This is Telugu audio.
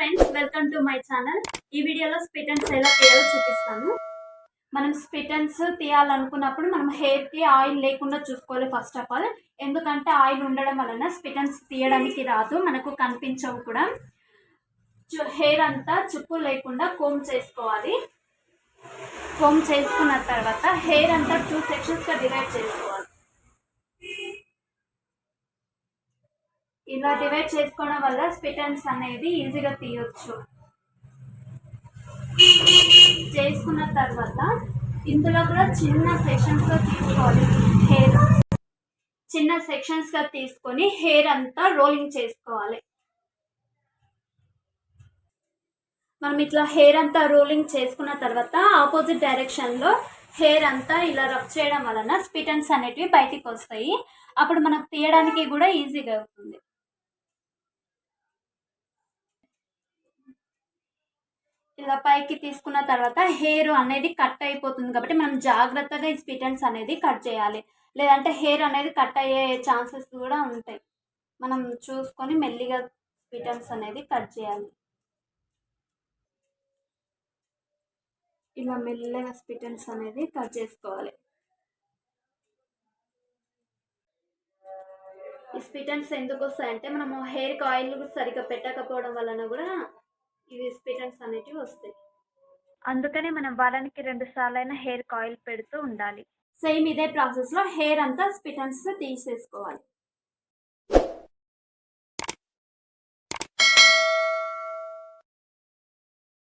Friends welcome to my channel ఈ వీడియోలో స్పిటన్స్ ఎలా తీయాలో చూపిస్తాను. మనం స్పిటన్స్ తీయాలనుకున్నప్పుడు మనం హెయిర్కి ఆయిల్ లేకుండా చూసుకోవాలి ఫస్ట్ ఆఫ్ ఆల్ ఎందుకంటే ఆయిల్ ఉండడం వలన స్పిటన్స్ తీయడానికి రాదు మనకు కనిపించవు కూడా. హెయిర్ అంతా చుక్కు లేకుండా కోమ్ చేసుకోవాలి. కోమ్ చేసుకున్న తర్వాత హెయిర్ అంతా టూ సెక్షన్స్గా డివైడ్ చేసుకోవాలి. ఇలా డివైడ్ చేసుకోవడం వల్ల స్పిటన్స్ అనేది ఈజీగా తీయొచ్చు. చేసుకున్న తర్వాత ఇందులో కూడా చిన్న సెక్షన్స్గా తీసుకోవాలి. హెయిర్ చిన్న సెక్షన్స్గా తీసుకొని హెయిర్ అంతా రోలింగ్ చేసుకోవాలి. మనం ఇట్లా హెయిర్ అంతా రోలింగ్ చేసుకున్న తర్వాత ఆపోజిట్ డైరెక్షన్లో హెయిర్ అంతా ఇలా రఫ్ చేయడం వలన స్పిటన్స్ అనేటివి బయటికి వస్తాయి. అప్పుడు మనకు తీయడానికి కూడా ఈజీగా అవుతుంది. ఇలా పైకి తీసుకున్న తర్వాత హెయిర్ అనేది కట్ అయిపోతుంది కాబట్టి మనం జాగ్రత్తగా ఈ స్పిటన్స్ అనేది కట్ చేయాలి. లేదంటే హెయిర్ అనేది కట్ అయ్యే ఛాన్సెస్ కూడా ఉంటాయి. మనం చూసుకొని మెల్లిగా స్పిటన్స్ అనేది కట్ చేయాలి. ఇలా మెల్లగా స్పిటన్స్ అనేది కట్ చేసుకోవాలి. ఈ స్పిటన్స్ ఎందుకు వస్తాయంటే మనము హెయిర్కి ఆయిల్ సరిగ్గా పెట్టకపోవడం వలన కూడా ఇవి స్పిటన్స్ అనేటివి వస్తాయి. అందుకనే మనం వారానికి రెండు సార్లైనా హెయిర్ ఆయిల్ పెడుతూ ఉండాలి. సేమ్ ఇదే ప్రాసెస్లో హెయిర్ అంతా స్పిటన్స్ తీసేసుకోవాలి.